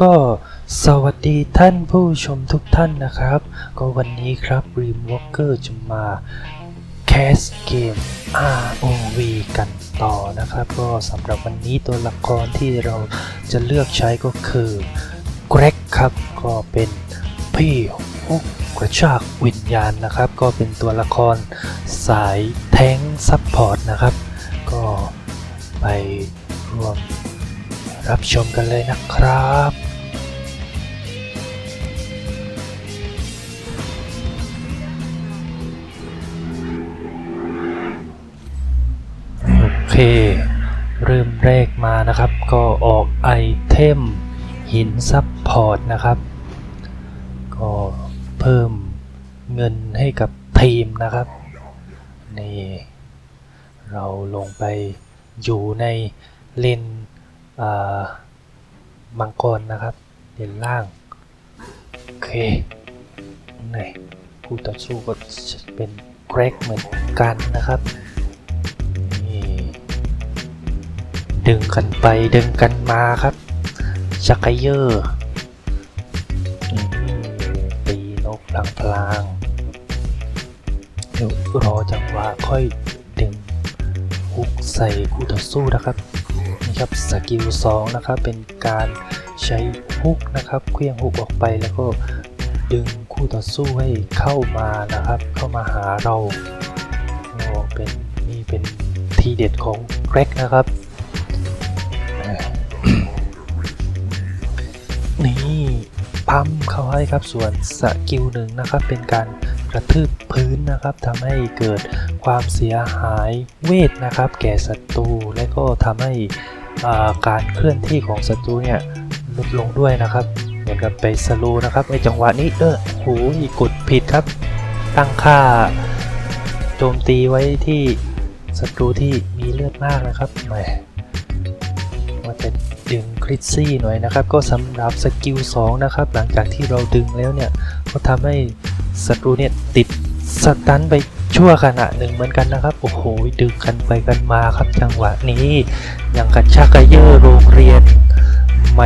ก็สวัสดีท่านผู้ชมทุกท่านนะครับ ก็วันนี้ครับ Dream Walker จะมาแคสเกม ROV กันต่อนะครับ ก็สำหรับวันนี้ตัวละครที่เราจะเลือกใช้ก็คือเกรกครับ ก็เป็นพี่ฮุกกระชากวิญญาณนะครับ ก็เป็นตัวละครสายแท้งซัพพอร์ตนะครับ ก็ไปร่วม รับชมกันเลยนะครับโอเค เริ่มแรกมานะครับ ก็ออกไอเทมหินซับพอร์ตนะครับ ก็เพิ่มเงินให้กับทีมนะครับ นี่ เราลงไปอยู่ในเลน มังกรนะครับเลนล่าง โอเคไหนผู้ต่อสู้ก็เป็นเกรกเหมือนกันนะครับนี่ดึงกันไปดึงกันมาครับชักไกเยอร์อืมตีนกพลางพลางๆเดี๋ยวรอจังหวะค่อยดึงฮุกใส่คู่ต่อสู้นะครับ ครับสกิล2นะครับเป็นการใช้ฮุกนะครับเคลื่องฮุกออกไปแล้วก็ดึงคู่ต่อสู้ให้เข้ามานะครับ เข้ามาหาเราโอ้เป็นนี่เป็นทีเด็ดของเกรกนะครับนี่ปั๊มเข้าให้ครับส่วนสกิลหนึ่งนะครับ เป็นการกระทืบพื้นนะครับทำให้เกิดความเสียหายเวทนะครับ แก่ศัตรูและก็ทำให้ การเคลื่อนที่ของศัตรูเนี่ยลดลงด้วยนะครับเหมือนกับไปสโลว์นะครับในจังหวะนี้เออโหกดผิดครับ ตั้งค่าโจมตีไว้ที่ศัตรูที่มีเลือดมากนะครับแหมว่าจะดึงคริสซี่หน่อยนะครับ ก็สำหรับสกิล2นะครับ หลังจากที่เราดึงแล้วเนี่ย ก็ทำให้ศัตรูเนี่ยติดสตันไป ชั่วขณะหนึ่งเหมือนกันนะครับ โอ้โห ดึงกันไปกันมาครับจังหวะนี้อย่างกับชักกระเยอร์โรงเรียนแหม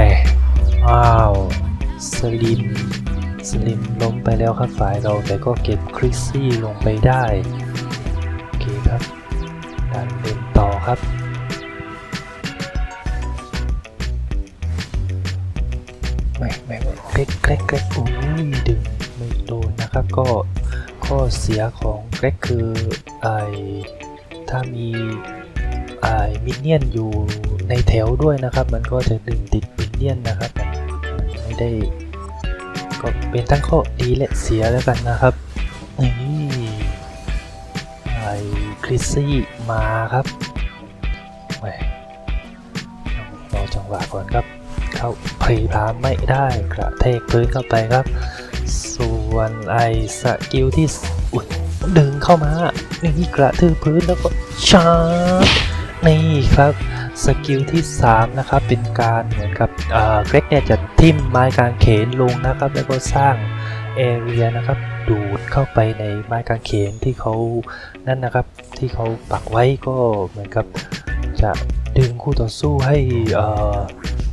อ้าวสลิมสลิมล้มไปแล้วครับฝ่ายเราแต่ก็เก็บคริสซี่ลงไปได้โอเคครับดันเดินต่อครับไม่ไม่ไม่เกรกเกรกเกรกโอ้ยดึงไม่โดนนะครับก็ ข้อเสียของเกรกคือไอถ้ามีไอมินเนี่ยนอยู่ในแถวด้วยนะครับ มันก็จะดึงติดมินเนี่ยนนะครับมันไม่ได้ก็เป็นทั้งข้อดีและเสียแล้วกันนะครับนี่ไอคริสซี่มาครับแหมรอจังหวะก่อนครับ เข้าพรีพามไม่ได้กระเทกพื้นเข้าไปครับส่ วนไอสกิลที่ดึงเข้ามา นี่กระทืบพื้นแล้วก็ชาร์จนี่ครับสกิลที่ 3 นะครับ เป็นการเหมือนกับเกรกเนี่ยจะทิ่มไม้กางเขนลงนะครับ แล้วก็สร้างเอเรียนะครับดูดเข้าไปในไม้กางเขนที่เขานั่นนะครับที่เขาปักไว้ก็เหมือนกับจะดึงคู่ต่อสู้ให้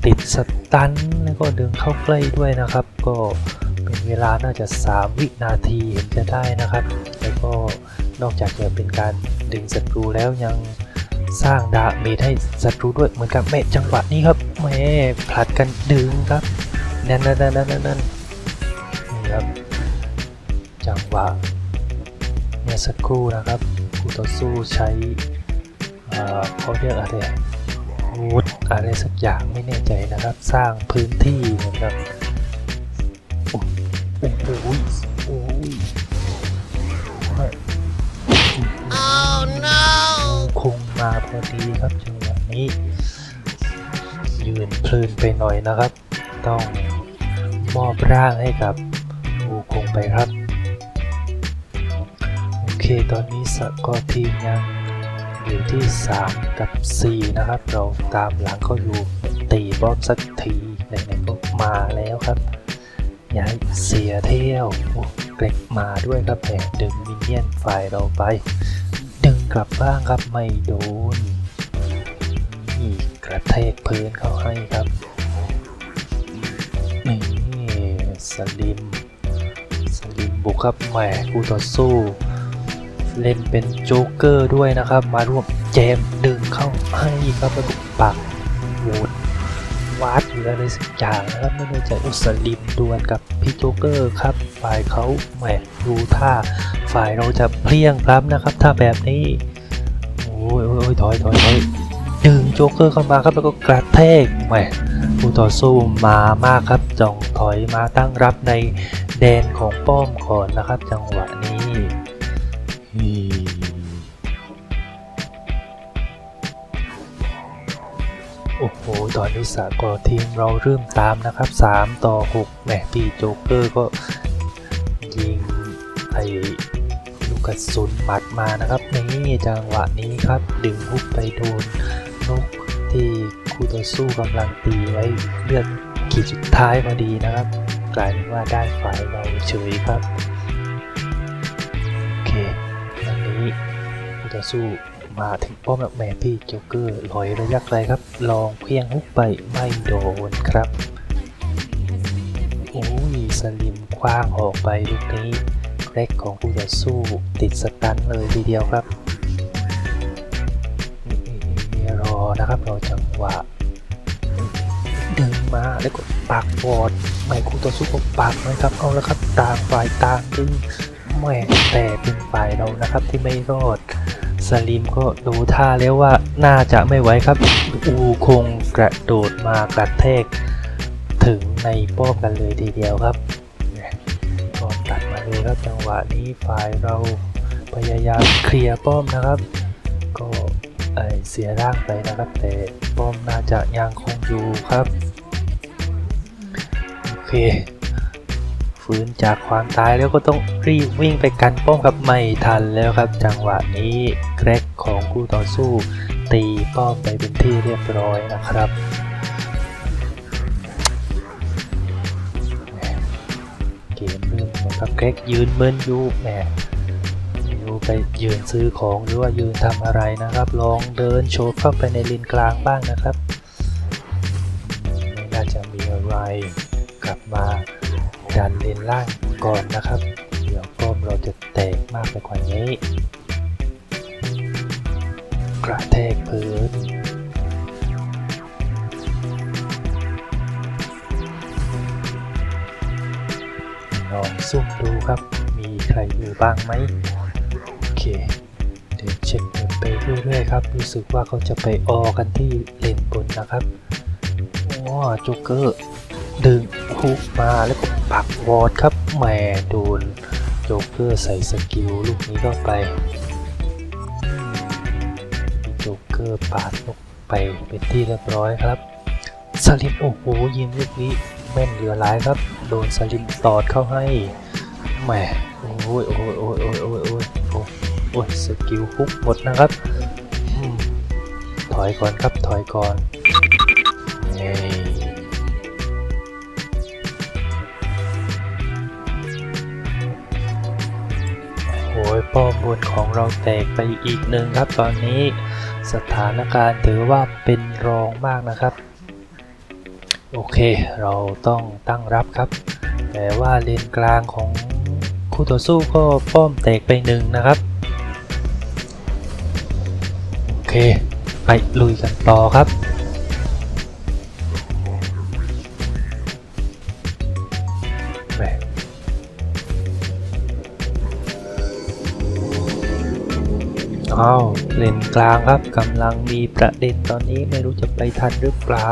ติดสตันแล้วก็ดึงเข้าใกล้ด้วยนะครับ ก็ เป็นเวลาน่าจะ 3 วินาทีเห็นจะได้นะครับ แล้วก็นอกจากจะเป็นการดึงศัตรูแล้วยังสร้างดาเมจให้ศัตรูด้วยเหมือนกับแม่จังหวะนี้ครับแม่ผลัดกันดึงครับนั่นนั่นนั่นนั่นนั่นนี่ครับจังหวะเมื่อสักครู่นะครับคู่ต่อสู้ใช้เขาเรียกอะไรวุฒอะไรสักอย่างไม่แน่ใจนะครับ สร้างพื้นที่เหมือนกับ โอ้โหโอ้ย Oh no! คงมาพอดีครับจังหวะนี้ ยืนเพลินไปหน่อยนะครับ ต้องมอบร่างให้กับอูคงไปครับ โอเคตอนนี้สกอร์ทีมยังอยู่ที่ 3 กับ 4 นะครับ เราตามหลังเขาอยู่ตีบอมสักทีไหนๆก็มาแล้วครับ อย่าเสียเที่ยวเกรกมาด้วยครับแหมดึงมินเนี่ยนฝ่ายเราไป ดึงกลับบ้างครับไม่โดนนี่กระแทกพื้นเขาให้ครับนี่สลิมสลิมบุกครับแหมคู่ต่อสู้ เล่นเป็นโจ๊กเกอร์ด้วยนะครับ มาร่วมเจมดึงเข้าให้ครับแล้วก็ปักโหวตวาดหรืออะไรสักอย่างนะครับไม่แน่ใจอุสลิมดวลกับ พี่โจ๊กเกอร์ครับ ฝ่ายเขาแหมดูท่า ฝ่ายเราจะเพลียงพล้ำนะครับ ถ้าแบบนี้โอ้ยโอ้ยโอ้ยถอยถอยถอยดึงโจ๊กเกอร์เข้ามาครับแล้วก็กระแทกแหมผู้ต่อสู้มามากครับจ้องถอยมาตั้งรับในแดนของป้อมก่อนนะครับ จังหวะ ตอนนี้สากอร์ทีมเราเริ่มตามนะครับ 3 ต่อ6แหมพี่โจ๊กเกอร์ก็ยิงไอลูกกระสุนหมัดมานะครับนี่จังหวะนี้ครับ ดึงฮุกไปโดนนกที่คู่ต่อสู้กำลังตีไว้เลือดขีดสุดท้ายพอดีนะครับ กลายเป็นว่าได้ฝ่ายเราเฉยครับ โอเคอันนี้คู่ต่อสู้ มาถึงป้อมแล้วแหม่พี่โจ๊กเกอร์ลอยระยะไกลครับ ลองเพียงฮุกไปไม่โดนครับ โอ้ยสลิมคว้างออกไปลูกนี้เล็กของผู้ต่อสู้ติดสตันเลยทีเดียวครับนี่รอนะครับรอจังหวะดึงมาแล้วก็ปากวอดไม่คู่ต่อสู้ก็ปากนะครับเอาแล้วครับต่างฝ่ายต่างดึงแหม่แต่เป็นฝ่ายเรานะครับที่ไม่รอด สลิมก็ดูท่าแล้วว่าน่าจะไม่ไหวครับ อูคงกระโดดมากระแทก ถึงในป้อมกันเลยทีเดียวครับก็ตัดมาเลยครับจังหวะนี้ฝ่ายเราพยายามเคลียร์ป้อมนะครับ ก็เสียร่างไปนะครับ แต่ป้อมน่าจะยังคงอยู่ครับ โอเค ฟื้นจากความตายแล้วก็ต้องรีบวิ่งไปกันป้อมครับไม่ทันแล้วครับ จังหวะนี้แกรกของคู่ต่อสู้ ตีป้อมไปเป็นที่เรียบร้อยนะครับเกมเริ่มเหมือนกับเก๊กยืนเมินอยู่แหมไม่รู้ไปยืนซื้อของหรือว่ายืนทำอะไรนะครับ ลองเดินโชว์เข้าไปในเลนกลางบ้างนะครับไม่น่าจะมีอะไรกลับมา ดันเลนล่างก่อนนะครับ เดี๋ยวป้มเราจะแตกมากไปกว่านี้ กระแทกพื้น ลองซุ่มดูครับ มีใครอยู่บ้างไหมโอเค เดี๋ยวเช็คเงินไปเรื่อยๆครับ รู้สึกว่าเขาจะไปออกันที่เลนบนนะครับว้าจ๊กเกอร์ดึงฮุกมาแล้ว ปักวอร์ดครับแหมโดนโจ๊กเกอร์ใส่สกิลลูกนี้เข้าไปโจ๊กเกอร์ปาดลกไปเป็นที่เรียบร้อยครับสลิมโอ้โหยิงลูกนี้แม่นเหลือหลายครับ โดนสลิมตอดเข้าให้แหมโอ้ยโอ้ยโอ้ยโอ้ยโอ้ยโอ้ยโอ้ยโอ้ยสกิลคุกหมดนะครับอถอยก่อนครับถอยก่อนเย้โอ้ยป้อมบนของเราแตกไปอีกหนึ่งครับตอนนี้สถานการณ์ถือว่าเป็นรองมากนะครับ โอเคเราต้องตั้งรับครับ แต่ว่าเลนกลางของคู่ต่อสู้ก็ป้อมแตกไปหนึ่งนะครับ โอเค ไปลุยกันต่อครับ อ้าวเลนกลางครับกำลังมีประเด็นตอนนี้ไม่รู้จะไปทันหรือเปล่า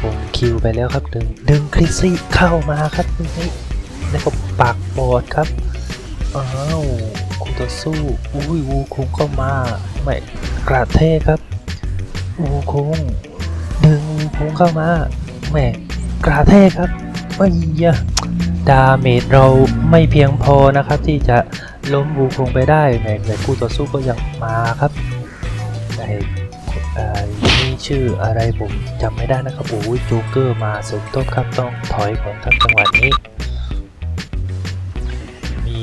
ผมคิวไปแล้วครับดึงดึงคริสซี่เข้ามาครับนี้แล้วก็ปากบอดครับอ้าวคู่ต่อสู้อุ้ยวูคุงเข้ามาไม่กระเทครับวูคุงดึงวูคุงเข้ามาแหม่กระเทครับไอ้ยะดาเมจเราไม่เพียงพอนะครับที่จะ ล้มวูคงไปได้แหม่แต่คู่ต่อสู้ก็ยังมาครับแต่เอ่อนี่ชื่ออะไรผมจำไม่ได้นะครับโอ้ยจ๊กเกอร์มาสมทบครับต้องถอยก่อนครับจังหวะนี้ มี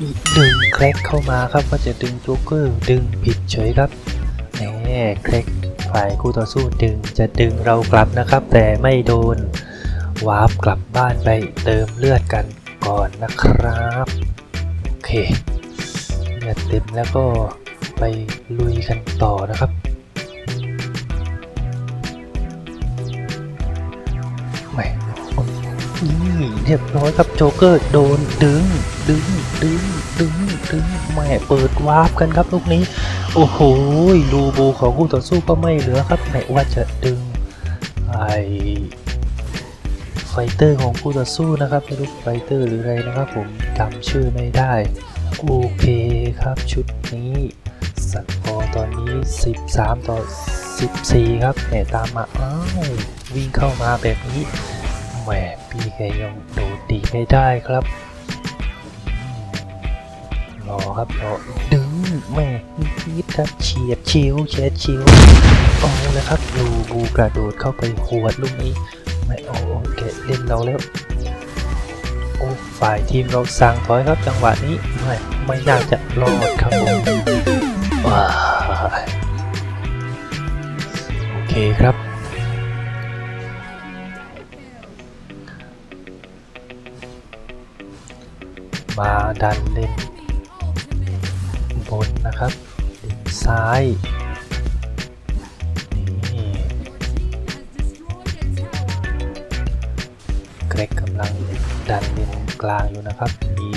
อีกดึงแครกเข้ามาครับว่าจะดึงจ๊กเกอร์ดึงผิดเฉยครับแหมแครกฝ่ายคู่ต่อสู้ดึงจะดึงเรากลับนะครับ แต่ไม่โดนวาร์ปกลับบ้านไปเติมเลือดกันก่อนนะครับ เคเลือดเต็มแล้วก็ไปลุยกันต่อนะครับแหม่นี่เรียบร้อยครับโจ๊กเกอร์โดนดึง ดึง ดึง ดึง ดึงแม่เปิดวาร์ปกันครับลูกนี้ โอ้โหลูบูของคู่ต่อสู้ก็ไม่เหลือครับไหนว่าจะดึงไอ เตอร์ของคู่ต่อสู้นะครับไม่รู้ไฟเตอร์หรืออะไรนะครับ ผมจำชื่อไม่ได้โอเคครับชุดนี้สกอร์ตอนนี้ 13 ต่อ 14 ครับแหมตามมาอ้าววิ่งเข้ามาแบบนี้แหมพี่แกยังโดดดีไม่ได้ครับรอครับรอดึงแหม่นิดครับเฉียดชิวเฉียดชิวเอาเลยครับลูบูกระโดดเข้าไปหวดลูกนี้ไม่เอาโอ เล่นเราแล้ว โอ้ฝ่ายทีมเราสั่งถอยครับจังหวะนี้ไม่ไม่น่าจะรอดครับผมว้าโอเคครับ มาดันเล่นบนนะครับซ้าย กลางอยู่นะครับอี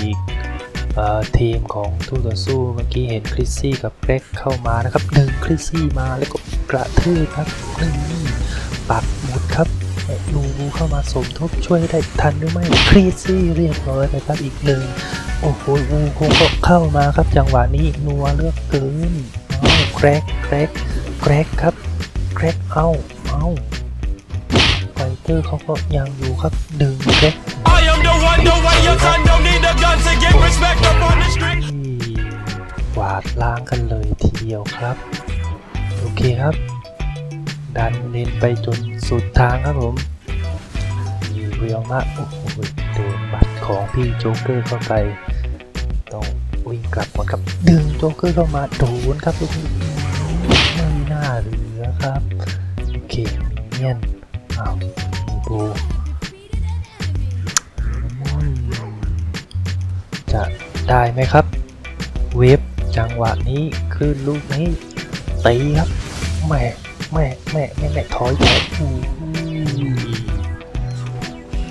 ทีมของทูตต่อสู้เมื่อกี้เห็นคริสซี่กับเกรกเข้ามานะครับดึงคริสซี่มาแล้วก็กระทืบครับนี่ปักหมุดครับลูบูเข้ามาสมทบช่วยได้ทันหรือไม่คริสซี่เรียบร้อยไปครับอีกหนึ่งโอ้โหวูคงก็เข้ามาครับจังหวะนี้นัวเลือกเกินเกรกแกรกแกรกครับแกรกเอาเอาไฟเตอร์เขาก็ยังอยู่ครับดึงแกรก I am the one, the way your son don't need a gun to get respect up on the street. กวาดล้างกันเลยทีเดียวครับ โอเคครับ ดันเลนไปจนสุดทางครับผมมีเรียวมากโอ้โหโดนบัตรของพี่โจ๊กเกอร์เข้าไปต้องวิ่งกลับก่อนครับ ดึงโจ๊กเกอร์เข้ามาโดนครับลูกนี้ไม่น่าเหลือครับ โอเคมินเนี่ยนอ้าวมีบู จะได้ไหมครับ เวฟจังหวะนี้ขึ้นลูกนี้ตีครับแม่แม่แม่แม่แม่ถอยถอย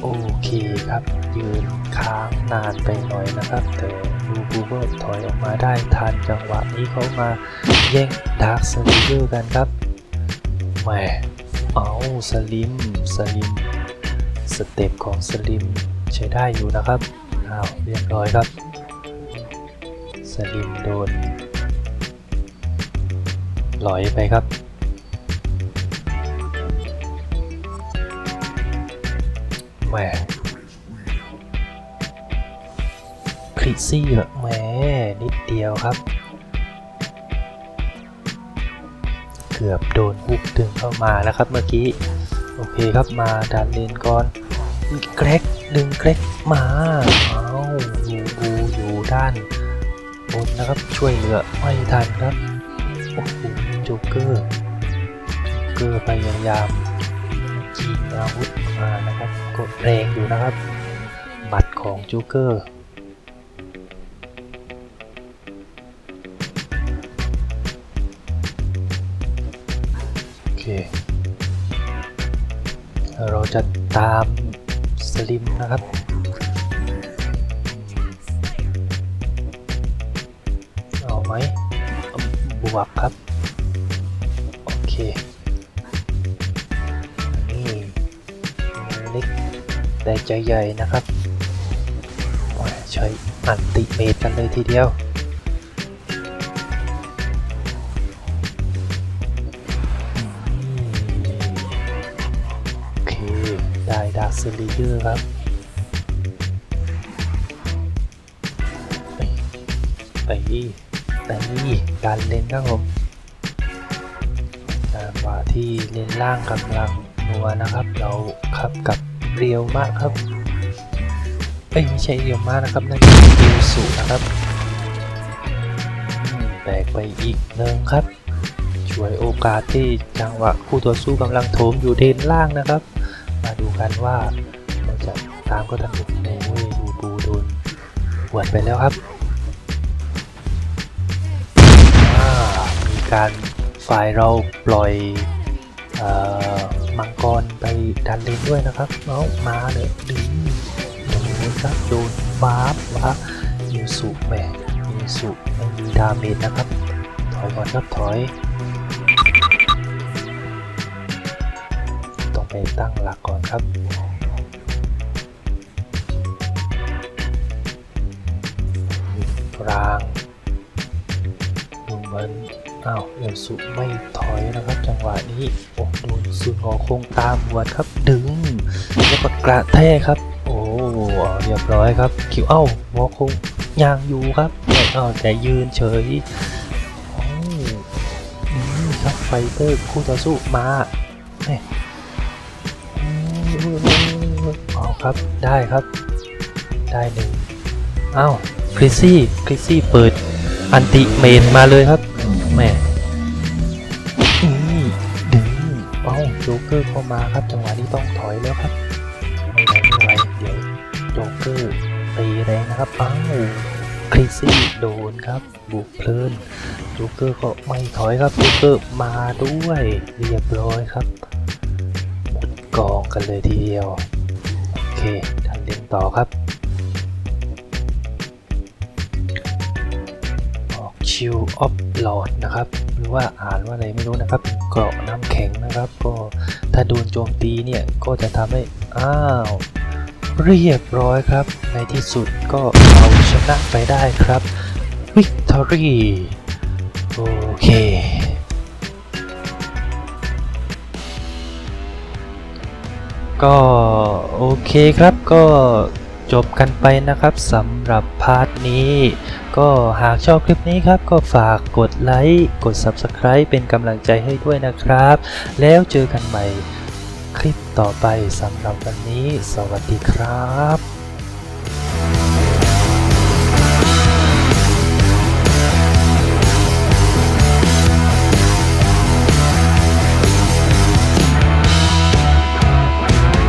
โอเคครับ ยืนค้างนานไปหน่อยนะครับ แต่ลูกูก็ถอยออกมาได้ทันจังหวะนี้เขามาแย่งดาร์คสลิเดอร์กันครับแม่เอาสลิมสลิมสเต็ปของสลิมใช้ได้อยู่นะครับ อ้าวเรียบร้อยครับ สลิมโดนลอยไปครับ แหมคริซี่เหรอแหมนิดเดียวครับ เกือบโดนบุกดึงเข้ามาแล้วครับเมื่อกี้ โอเคครับมาดันเลนก่อนเกรกดึงเกรกมา ด้านบนนะครับช่วยเหลือไม่ทันครับโอ้โหจ๊กเกอร์เกอร์พยายามยิงอาวุธมานะครับ กดแรงอยู่นะครับหมัดของจ๊กเกอร์โอเค เราจะตามสลิมนะครับ วกครับ โอเคนี่เล็กแต่ใจใหญ่นะครับใช้อันติเมตกันเลยทีเดียวโอเคได้ดาร์ซิลิเดอร์ครับไปไป การเล่นครับผมจังหวะที่เล่นล่างกำลังนัวนะครับ เราขับกับเรียวมากครับเอ้ยไม่ใช่เรียวมากนะครับนั่นคือเรียวสูนะครับแตกไปอีกหนึ่งครับช่วยโอกาสที่จังหวะคู่ต่อสู้กำลังโถมอยู่เดนล่างนะครับ มาดูกันว่าเราจะตามก็ทันโอ้ยดูปูโดนหวดไปแล้วครับ การฝ่ายเราปล่อยออมังกรไปดันเลนด้วยนะครับเอามาเลยดึงโดนครับโดนบาร์บวะยูสุแหม่ยูสุไม่มีดาเมจนะครับ ถอยก่อนครับถอย ต้องไปตั้งหลักก่อนครับกลางดูเหมือน อ้าวเอลสุไม่ถอยนะครับ จังหวะนี้โอ้โดนสุนหอคงตามหัวดครับ ดึงแล้วก็กระแทกครับ โอ้เรียบร้อยครับ คิวเอ้าหมอคงยางอยู่ครับเอ้าแต่ยืนเฉยโอ้อืมครับไฟเตอร์คู่ต่อสู้มาแม่อืมเอาครับได้ครับ ได้หนึ่งอ้าวคริซี่คริซี่เปิดอันติเมนมาเลยครับ แม่อืมดึงเอ้าโจ๊กเกอร์เข้ามาครับ จังหวะนี้ต้องถอยแล้วครับไม่ไหวไม่ไหวเดี๋ยวโจ๊กเกอร์ตีแรงนะครับอ้าวคริซี่โดนครับ บุกเพลินโจ๊กเกอร์ก็ไม่ถอยครับโจ๊กเกอร์มาด้วยเรียบร้อยครับหมดกองกันเลยทีเดียว โอเคทันเล่นต่อครับ ชิลออฟหลอดนะครับ หรือว่าอ่านว่าอะไรไม่รู้นะครับเป็นเกราะน้ำแข็งนะครับ ก็ถ้าโดนโจมตีเนี่ยก็จะทำให้ อ้าว เรียบร้อยครับ ในที่สุดก็เอาชนะไปได้ครับวิกตอรี่โอเคก็โอเคครับก็ จบกันไปนะครับสำหรับพาร์ทนี้ ก็หากชอบคลิปนี้ครับ ก็ฝากกดไลค์กด Subscribe เป็นกำลังใจให้ด้วยนะครับ แล้วเจอกันใหม่คลิปต่อไปสำหรับวันนี้ สวัสดีครับ